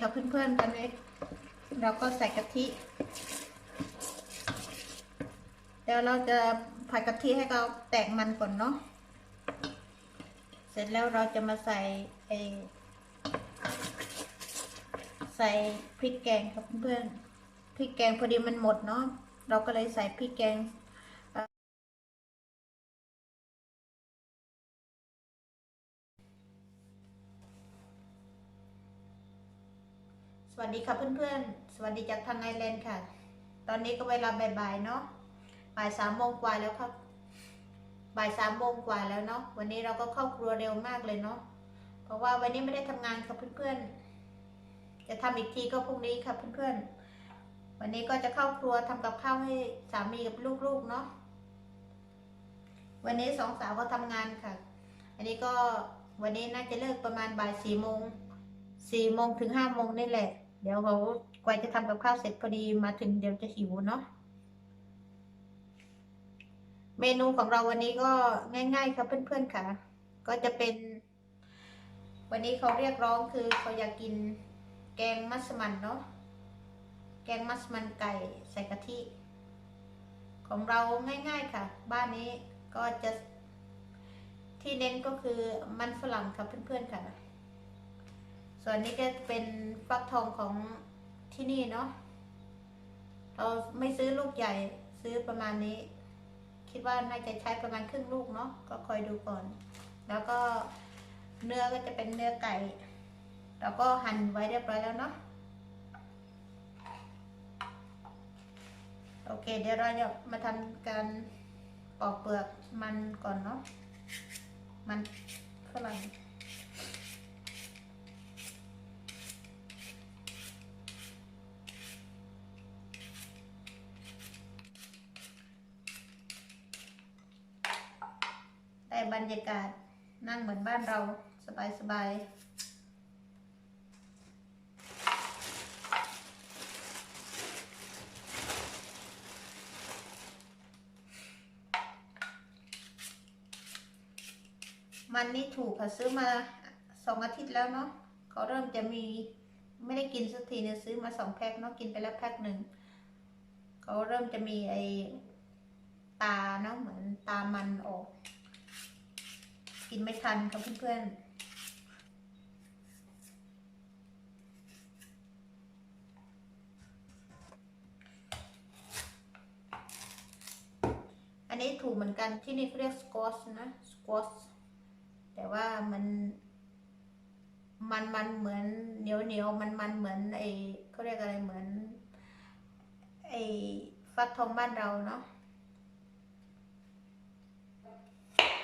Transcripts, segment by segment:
ค่ะเพื่อนๆตอนนี้เราก็ใส่กะทิเดี๋ยวเราจะผัดกะทิให้เขาแตกมันก่อนเนาะ เสร็จแล้วเราจะมาใส่ไอใส่พริกแกงครับเพื่อนๆพริกแกงพอดีมันหมดเนาะเราก็เลยใส่พริกแกง สวัสดีค่ะเพื่อนๆ สวัสดีจากทางไอแลนด์ค่ะ ตอนนี้ก็เวลาบ่ายๆเนาะ บ่ายสามโมงกว่าแล้วครับ บ่ายสามโมงกว่าแล้วเนาะ วันนี้เราก็เข้าครัวเร็วมากเลยเนาะ เพราะว่าวันนี้ไม่ได้ทำงานกับเพื่อนๆ จะทำอีกทีก็พรุ่งนี้ค่ะเพื่อนๆ วันนี้ก็จะเข้าครัวทำกับข้าวให้สามีกับลูกๆเนาะ วันนี้สองสาวก็ทำงานค่ะ อันนี้ก็วันนี้น่าจะเลิกประมาณบ่ายสี่โมงสี่โมงถึงห้าโมงนี่แหละ เดี๋ยวเขากว่าจะทำกับข้าวเสร็จพอดีมาถึงเดี๋ยวจะหิวเนาะเมนูของเราวันนี้ก็ง่ายๆครับเพื่อนๆค่ะ ก็จะเป็น วันนี้เขาเรียกร้องคือเขาอยากกินแกงมัสมั่นเนาะแกงมัสมั่นไก่ใส่กะทิ ของเราง่ายๆค่ะ บ้านนี้ก็จะที่เน้นก็คือมันฝรั่งครับเพื่อนๆค่ะ ส่วนนี้ก็เป็นฟักทองของที่นี่เนาะเราไม่ซื้อลูกใหญ่ซื้อประมาณนี้ คิดว่าน่าจะใช้ประมาณครึ่งลูกเนาะก็คอยดูก่อน แล้วก็เนื้อก็จะเป็นเนื้อไก่เราก็หั่นไว้เรียบร้อยแล้วเนาะโอเค เดี๋ยวเราจะมาทำการปอกเปลือกมันก่อนเนาะมันฝรั่งากาศนั่งเหมือนบ้านเราสบายสบายมันนี่ถูกค่ะซื้อมาสองอาทิตย์แล้วเนาะเขาเริ่มจะมีไม่ได้กินสักทีเนี่ยซื้อมาสองแพ็คเนาะกินไปแล้วแพ็คหนึ่งเขาเริ่มจะมีไอตาเนาะเหมือนตามันออก กินไม่ทันครับเพื่อนๆอันนี้ถูกเหมือนกันที่นี่เขาเรียกสควอชนะสควอชแต่ว่ามัน มันมันเหมือนเหนียวเหนียวมันมันเหมือนไอเขาเรียกอะไรเหมือนไอฟักทองบ้านเราเนาะ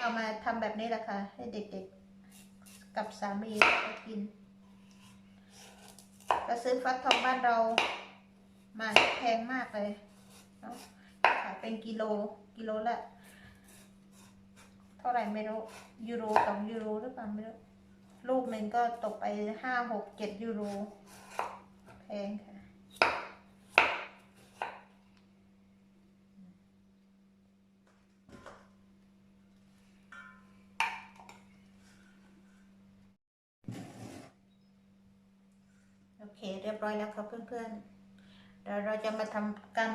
เอามาทำแบบนี้แหละค่ะ ให้เด็กๆ กับสามีได้กินก็ซื้อฟักทองบ้านเรามาแพงมากเลยเนาะขายเป็นกิโลกิโลละเท่าไหร่ไม่รู้ยูโรสองยูโรหรือเปล่าไม่รู้ลูกหนึ่งก็ตกไปห้าหกเจ็ดยูโรแพงค่ะ โอเค เรียบร้อยแล้วครับเพื่อนๆเดี๋ยวเราจะมาทำกัน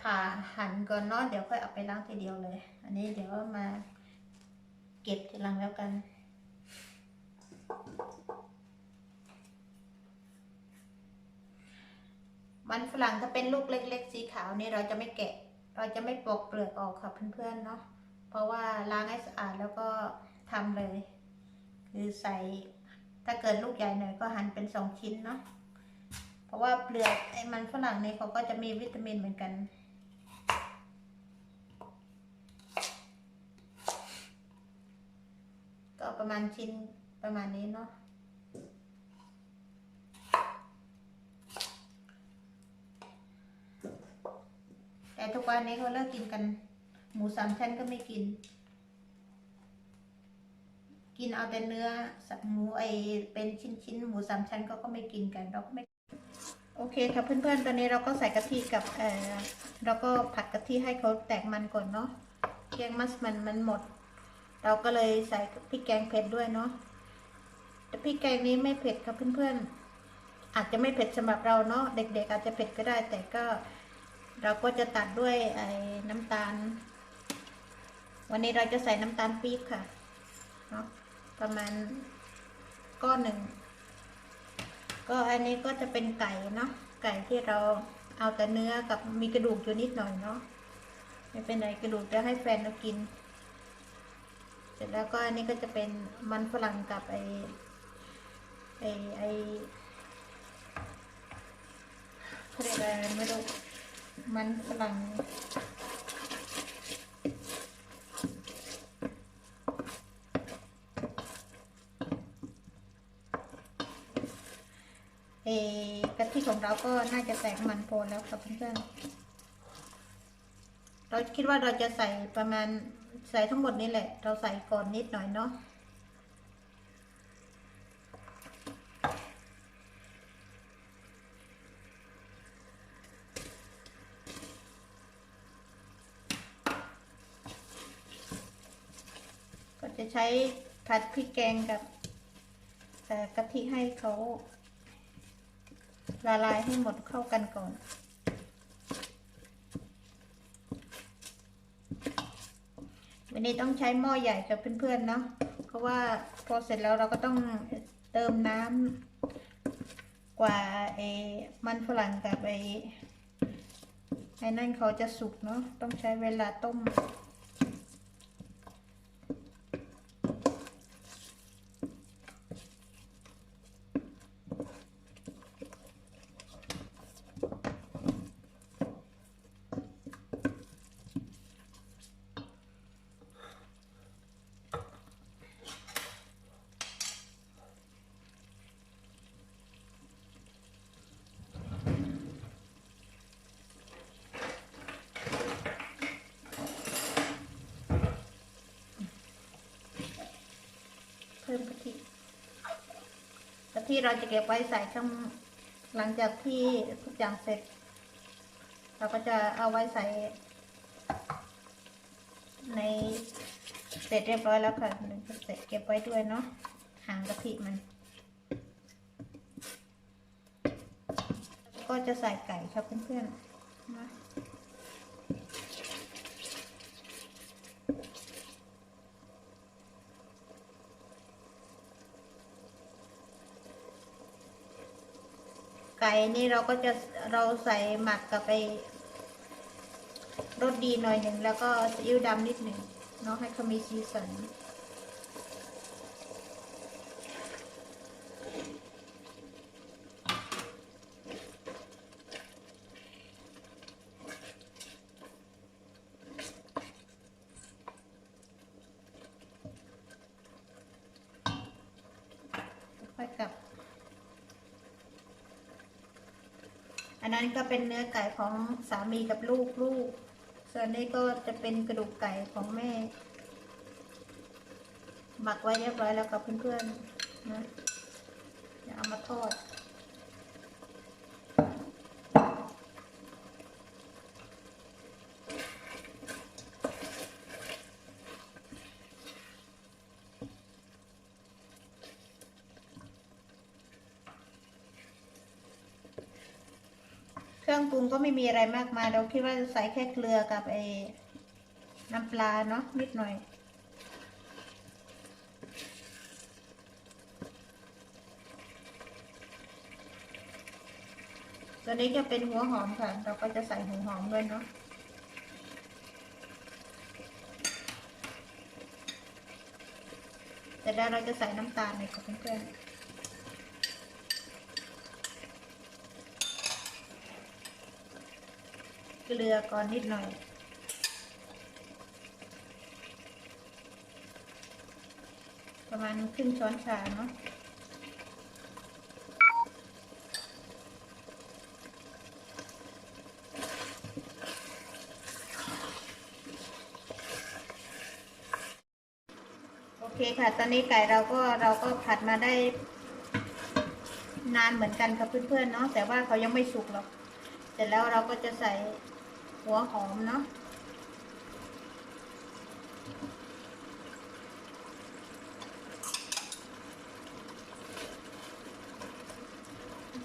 ผ่าหั่นก่อนเนาะเดี๋ยวค่อยเอาไปล้างทีเดียวเลย อันนี้เดี๋ยวมาเก็บทีหลังแล้วกันมันฝรั่งถ้าเป็นลูกเล็ก ๆ สีขาวนี่เราจะไม่แกะ เราจะไม่ปอกเปลือกออกค่ะเพื่อนๆเนาะเพราะว่าล้างให้สะอาดแล้วก็ทำเลย คือใส่ ถ้าเกิดลูกใหญ่หน่อยก็หั่นเป็นสองชิ้นเนาะ เพราะว่าเปลือกไอ้มันฝรั่งเนี่ยเขาก็จะมีวิตามินเหมือนกันก็ประมาณชิ้นประมาณนี้เนาะ แต่ทุกวันนี้เขาเลิกกินกัน หมูสามชั้นก็ไม่กิน กินเอาแต่เนื้อสับหมูไอเป็นชิ้นๆหมูสามชั้นเขาก็ไม่กินกันเราก็ไม่โอเคค่ะเพื่อนๆ ตอนนี้เราก็ใส่กะทิกับเออเราก็ผัดกะทิให้เขาแตกมันก่อนเนาะแกงมัสมันมันหมด เราก็เลยใส่พริกแกงเผ็ดด้วยเนาะแต่พริกแกงนี้ไม่เผ็ดครับเพื่อนๆ อาจจะไม่เผ็ดสำหรับเราเนาะเด็ก ๆ อาจจะเผ็ดก็ได้ แต่ก็เราก็จะตัดด้วยไอ้น้ำตาล วันนี้เราจะใส่น้ำตาลปี๊บค่ะเนาะ ประมาณก้อนหนึ่ง ก็อันนี้ก็จะเป็นไก่เนาะไก่ที่เราเอาแต่เนื้อกับมีกระดูกอยู่นิดหน่อยเนาะไม่เป็นไรกระดูกจะให้แฟนเรากิน เสร็จแล้วก็อันนี้ก็จะเป็นมันฝรั่งกับไอไอไอเขาเรียกอะไรไม่รู้มันฝรั่ง เอกะทิของเราก็น่าจะแตกมันโพนแล้วครับเพื่อนๆเราคิดว่าเราจะใส่ประมาณใส่ทั้งหมดนี่แหละ เราใส่ก่อนนิดหน่อยเนาะก็จะใช้ผัดพริกแกงกับกะทิให้เขา ละลายให้หมดเข้ากันก่อน วันนี้ต้องใช้หม้อใหญ่กับเพื่อนๆเนาะ เพราะว่าพอเสร็จแล้วเราก็ต้องเติมน้ำกว่าไอ้มันฝรั่งกับไอ้ไอ้นั่นเขาจะสุกเนาะ ต้องใช้เวลาต้ม พิ่มกะทิกะทิเราจะเก็บไว้ใส่ข้างหลังจากที่ทุกอย่างเสร็จ เราก็จะเอาไว้ใส่ ในเสร็จเรียบร้อยแล้วค่ะหนึ่งเสร็จเก็บไว้ด้วยเนาะหางกะทิมัน ก็จะใส่ไก่ครับเพื่อนๆนะ ไก่นี่เราก็จะเราใส่หมักกับไปรสดีหน่อยหนึ่งแล้วก็ซีอิ๊วดำนิดหนึ่งเนาะให้เขามีสีสัน อันนั้นก็เป็นเนื้อไก่ของสามีกับลูกลูก ส่วนนี้ก็จะเป็นกระดูกไก่ของแม่ หมักไว้เรียบร้อยแล้วกับเพื่อนๆนะเดี๋ยวเอามาทอด เครื่องปรุงก็ไม่มีอะไรมากมายเราคิดว่าจะใส่แค่เกลือกับไอ้น้ำปลาเนาะนิดหน่อย ตัวนี้จะเป็นหัวหอมค่ะ เราก็จะใส่หัวหอมด้วยเนาะแต่แล้วเราจะใส่น้ำตาลในกับเพื่อนๆ เกลือก่อนนิดหน่อย ประมาณครึ่งช้อนชาเนาะโอเคค่ะ ตอนนี้ไก่เราก็เราก็ผัดมาได้ นานเหมือนกันครับเพื่อนๆเนาะแต่ว่าเขายังไม่สุกหรอก เสร็จแล้วเราก็จะใส่ หัวหอมเนาะ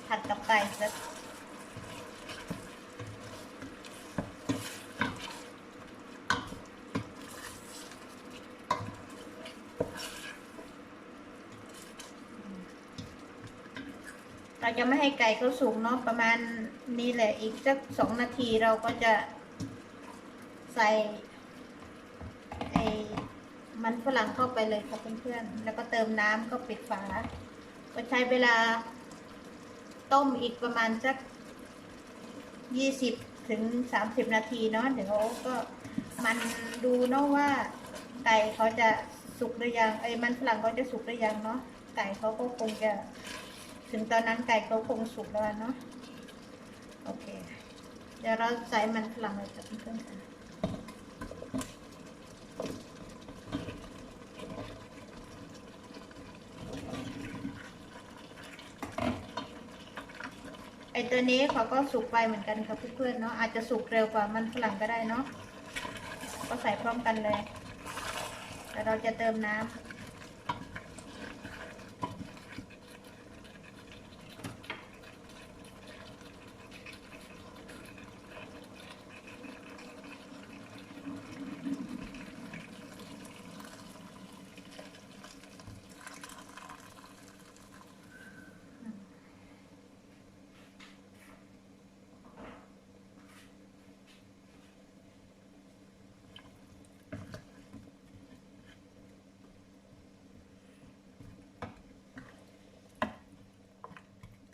ผัดกับไก่สัก เราจะไม่ให้ไก่เขาสุกเนาะประมาณนี้แหละอีกสักสองนาทีเราก็จะใส่ไอ้มันฝรั่งเข้าไปเลยค่ะเพื่อนๆแล้วก็เติมน้ำก็ปิดฝาก็ใช้เวลาต้มอีกประมาณสักยี่สิบถึงสามสิบนาทีเนาะเดี๋ยวก็มันดูเนาะว่าไก่เขาจะสุกหรือยังไอ้มันฝรั่งเขาจะสุกหรือยังเนาะไก่เขาก็คงจะ ถึงตอนนั้นไก่เขาคงสุกแล้วเนาะโอเค เดี๋ยวเราใส่มันฝรั่งเลยจ้ะเพื่อนๆค่ะไอตัวนี้เขาก็สุกไปเหมือนกันครับเพื่อนๆเนาะอาจจะสุกเร็วกว่ามันฝรั่งก็ได้เนาะก็ใส่พร้อมกันเลยแต่เราจะเติมน้ำ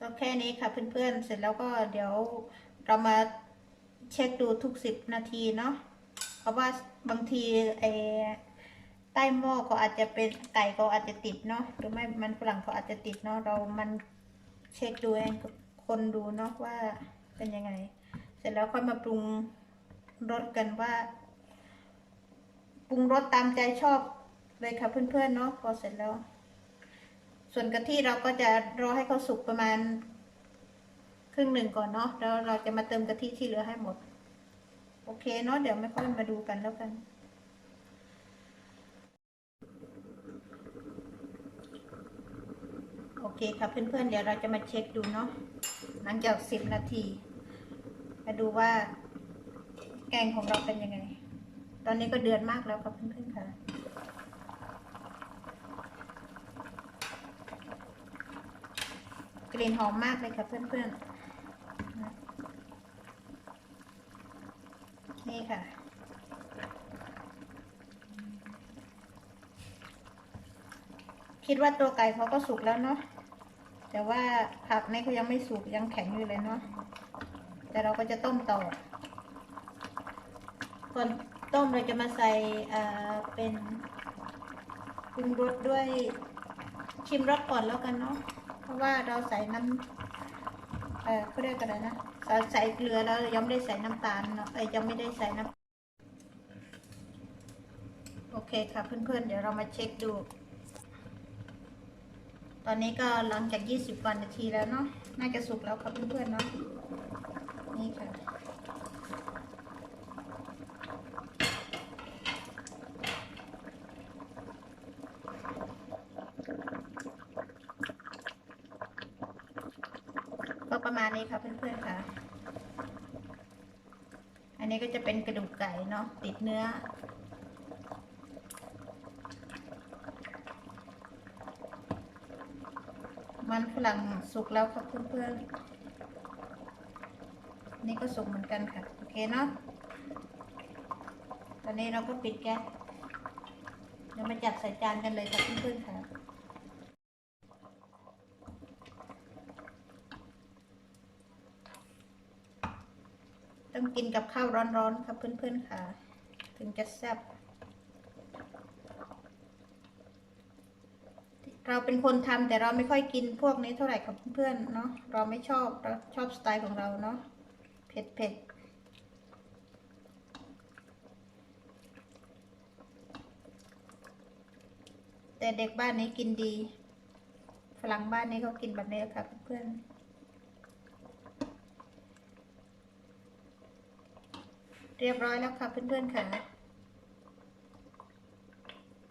ก็แค่นี้ค่ะเพื่อนๆ เสร็จแล้วก็เดี๋ยวเรามาเช็คดูทุกสิบนาทีเนาะ เพราะว่าบางทีไอ้ใต้หม้อก็อาจจะเป็นไก่ก็อาจจะติดเนาะ หรือไม่มันฝรั่งก็อาจจะติดเนาะ เรามันเช็คดูเองคนดูเนาะว่าเป็นยังไง เสร็จแล้วค่อยมาปรุงรสกันว่า ปรุงรสตามใจชอบเลยค่ะเพื่อนๆเนาะ พอเสร็จแล้ว ส่วนกะทิเราก็จะรอให้เขาสุกประมาณ ครึ่งหนึ่งก่อนเนาะแล้วเราจะมาเติมกะทิที่เหลือให้หมด โอเคเนาะเดี๋ยวไม่ค่อยมาดูกันแล้วกัน โอเคค่ะเพื่อนๆ เดี๋ยวเราจะมาเช็คดูเนาะหลังจากสิบนาที มาดูว่าแกงของเราเป็นยังไง ตอนนี้ก็เดือดมากแล้วครับเพื่อนๆค่ะ กลิ่นหอมมากเลยค่ะเพื่อนๆ นี่ค่ะ คิดว่าตัวไก่เขาก็สุกแล้วเนาะ แต่ว่าผักนี่เขายังไม่สุกยังแข็งอยู่เลยเนาะ แต่เราก็จะต้มต่อก่อนต้มเราจะมาใส่อ่าเป็นปรุงรสด้วยชิมรสก่อนแล้วกันเนาะ เพราะว่าเราใส่น้ำเออเขาเรียกอะไรนะใส่เกลือแล้วยังไม่ได้ใส่น้ำตาลเนาะเอ้ยยังไม่ได้ใส่น้ำโอเคค่ะเพื่อนๆ เดี๋ยวเรามาเช็คดู ตอนนี้ก็หลังจาก 20 วันนาทีแล้วเนาะน่าจะสุกแล้วค่ะเพื่อนๆเนาะนี่ค่ะ ก็ ประมาณนี้ค่ะเพื่อนๆค่ะ อันนี้ก็จะเป็นกระดูกไก่เนาะติดเนื้อ มันฝรั่งสุกแล้วครับเพื่อนๆ นี่ก็สุกเหมือนกันค่ะ โอเคเนาะ ตอนนี้เราก็ปิดแก๊สเดี๋ยวมาจัดใส่จานกันเลยค่ะเพื่อนๆค่ะ ต้องกินกับข้าวร้อนๆครับเพื่อนๆค่ะ ถึงจะแซ่บเราเป็นคนทำแต่เราไม่ค่อยกินพวกนี้เท่าไหร่กับเพื่อนๆเนาะเราไม่ชอบเราชอบสไตล์ของเราเนาะเผ็ดเผ็ดแต่เด็กบ้านนี้กินดี ฝรั่งบ้านนี้เขากินแบบนี้ค่ะเพื่อนๆ เรียบร้อยแล้วค่ะเพื่อนๆค่ะ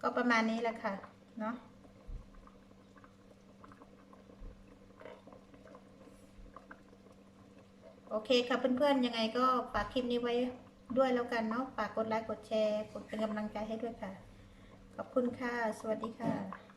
ก็ประมาณนี้แหละค่ะเนาะโอเคค่ะเพื่อนๆยังไงก็ฝากคลิปนี้ไว้ด้วยแล้วกันเนาะฝากกดไลค์กดแชร์ กดเป็นกำลังใจให้ด้วยค่ะ ขอบคุณค่ะ สวัสดีค่ะ